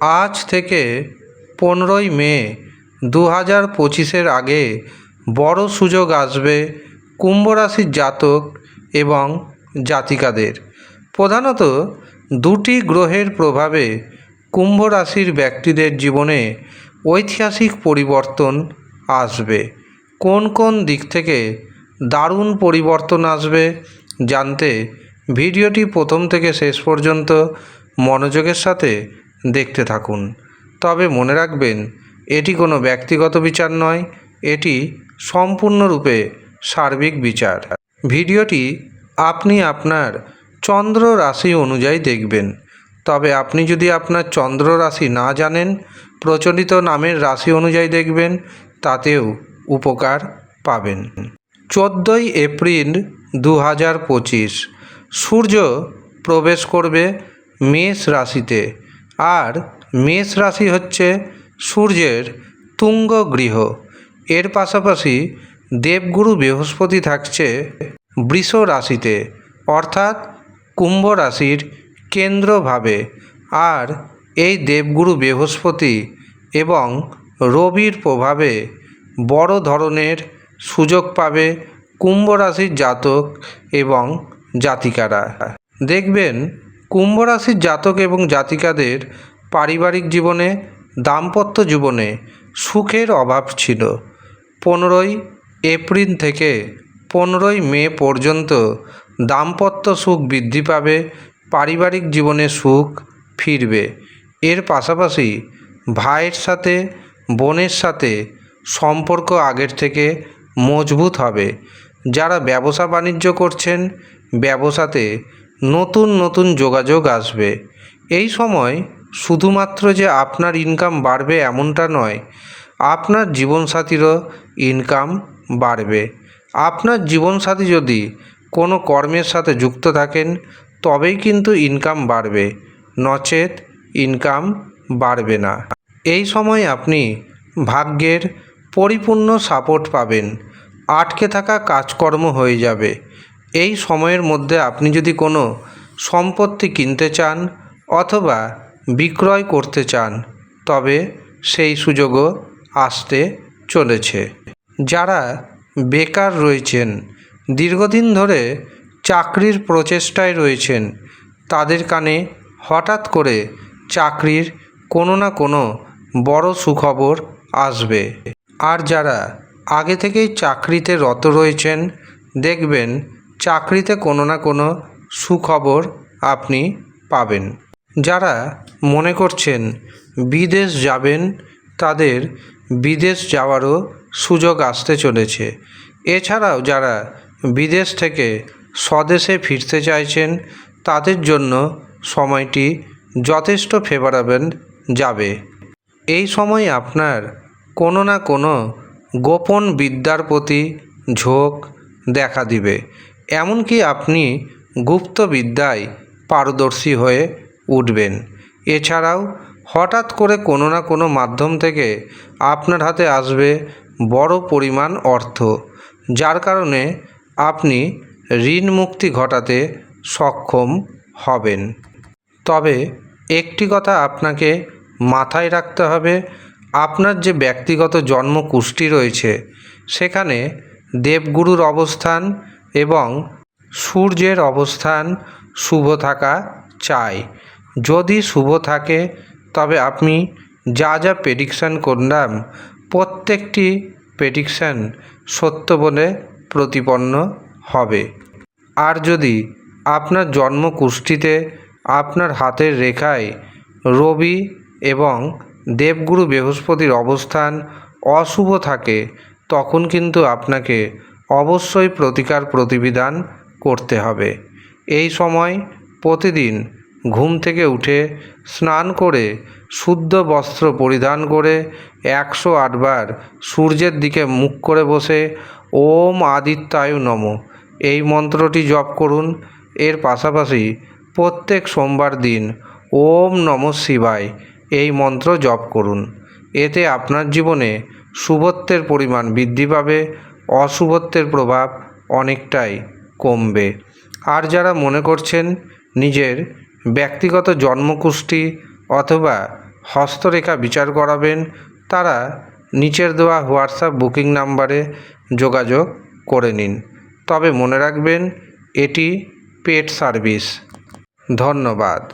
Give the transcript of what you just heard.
আজ থেকে পনেরোই মে দু হাজার পঁচিশের আগে বড় সুযোগ আসবে কুম্ভ রাশির জাতক এবং জাতিকাদের। প্রধানত দুটি গ্রহের প্রভাবে কুম্ভ রাশির ব্যক্তিদের জীবনে ঐতিহাসিক পরিবর্তন আসবে। কোন কোন দিক থেকে দারুণ পরিবর্তন আসবে জানতে ভিডিওটি প্রথম থেকে শেষ পর্যন্ত মনোযোগের সাথে দেখতে থাকুন। তবে মনে রাখবেন, এটি কোনো ব্যক্তিগত বিচার নয়, এটি সম্পূর্ণরূপে সার্বিক বিচার। ভিডিওটি আপনি আপনার চন্দ্র রাশি অনুযায়ী দেখবেন। তবে আপনি যদি আপনার চন্দ্র রাশি না জানেন, প্রচলিত নামের রাশি অনুযায়ী দেখবেন, তাতেও উপকার পাবেন। চোদ্দোই এপ্রিল দু হাজার পঁচিশ, সূর্য প্রবেশ করবে মেষ রাশিতে। আর মেষ রাশি হচ্ছে সূর্যের তুঙ্গ গৃহ এর পাশাপাশি দেবগুরু বৃহস্পতি থাকছে বৃষ রাশিতে, অর্থাৎ কুম্ভ রাশির কেন্দ্রভাবে। আর এই দেবগুরু বৃহস্পতি এবং রবির প্রভাবে বড় ধরনের সুযোগ পাবে কুম্ভ রাশির জাতক এবং জাতিকারা। দেখবেন কুম্ভ রাশির জাতক এবং জাতিকাদের পারিবারিক জীবনে, দাম্পত্য জীবনে সুখের অভাব ছিল। পনেরোই এপ্রিল থেকে পনেরোই মে পর্যন্ত দাম্পত্য সুখ বৃদ্ধি পাবে, পারিবারিক জীবনে সুখ ফিরবে। এর পাশাপাশি ভাইয়ের সাথে, বোনের সাথে সম্পর্ক আগের থেকে মজবুত হবে। যারা ব্যবসা বাণিজ্য করছেন, ব্যবসাতে নতুন নতুন যোগাযোগ আসবে। এই সময় শুধুমাত্র যে আপনার ইনকাম বাড়বে এমনটা নয়, আপনার জীবনসাথীরও ইনকাম বাড়বে। আপনার জীবনসাথী যদি কোনো কর্মের সাথে যুক্ত থাকেন, তবেই কিন্তু ইনকাম বাড়বে, নচেত ইনকাম বাড়বে না। এই সময় আপনি ভাগ্যের পরিপূর্ণ সাপোর্ট পাবেন, আটকে থাকা কাজকর্ম হয়ে যাবে এই সময়ের মধ্যে আপনি যদি কোনো সম্পত্তি কিনতে চান অথবা বিক্রয় করতে চান, তবে সেই সুযোগও আসতে চলেছে। যারা বেকার রয়েছেন, দীর্ঘদিন ধরে চাকরির প্রচেষ্টায় রয়েছেন, তাদের কানে হঠাৎ করে চাকরির কোনো না কোনো বড় সুখবর আসবে। আর যারা আগে থেকেই চাকরিতে রত রয়েছেন, দেখবেন চাকরিতে কোনো না কোনো সুখবর আপনি পাবেন। যারা মনে করছেন বিদেশ যাবেন, তাদের বিদেশ যাওয়ারও সুযোগ আসতে চলেছে। এছাড়াও যারা বিদেশ থেকে স্বদেশে ফিরতে চাইছেন, তাদের জন্য সময়টি যথেষ্ট ফেভারেবল যাবে। এই সময় আপনার কোনো না কোনো গোপন বিদ্যার প্রতি ঝোঁক দেখা দিবে। এমনকি আপনি গুপ্ত বিদ্যায় পারদর্শী হয়ে উঠবেন। এছাড়াও, হঠাৎ করে কোনো না কোনো মাধ্যম থেকে আপনার হাতে আসবে বড় পরিমাণ অর্থ, যার কারণে আপনি ঋণ মুক্তি ঘটাতে সক্ষম হবেন। তবে একটি কথা আপনাকে মাথায় রাখতে হবে, আপনার যে ব্যক্তিগত জন্ম কুষ্টি রয়েছে, সেখানে দেবগুরুর অবস্থান এবং সূর্যের অবস্থান শুভ থাকা চাই। যদি শুভ থাকে, তবে আপনি যা যা প্রেডিকশান করলাম, প্রত্যেকটি প্রেডিকশান সত্য বলে প্রতিপন্ন হবে। আর যদি আপনার জন্ম কুষ্ঠিতে আপনার হাতের রেখায় রবি এবং দেবগুরু বৃহস্পতির অবস্থান অশুভ থাকে, তখন কিন্তু আপনাকে অবশ্যই প্রতিকার প্রতিবিধান করতে হবে। এই সময় প্রতিদিন ঘুম থেকে উঠে স্নান করে শুদ্ধ বস্ত্র পরিধান করে একশো আটবার সূর্যের দিকে মুখ করে বসে ওম আদিত্যায়ু নম। এই মন্ত্রটি জপ করুন। এর পাশাপাশি প্রত্যেক সোমবার দিন ওম নম শিবায় এই মন্ত্র জপ করুন। এতে আপনার জীবনে শুভত্বের পরিমাণ বৃদ্ধি পাবে অশুভত্বের প্রভাব অনেকটাই কমবে। আর যারা মনে করছেন নিজের ব্যক্তিগত জন্মকুষ্ঠি অথবা হস্তরেখা বিচার করাবেন, তারা নিচের দেওয়া হোয়াটসঅ্যাপ বুকিং নাম্বারে যোগাযোগ করে নিন। তবে মনে রাখবেন, এটি পেড সার্ভিস। ধন্যবাদ।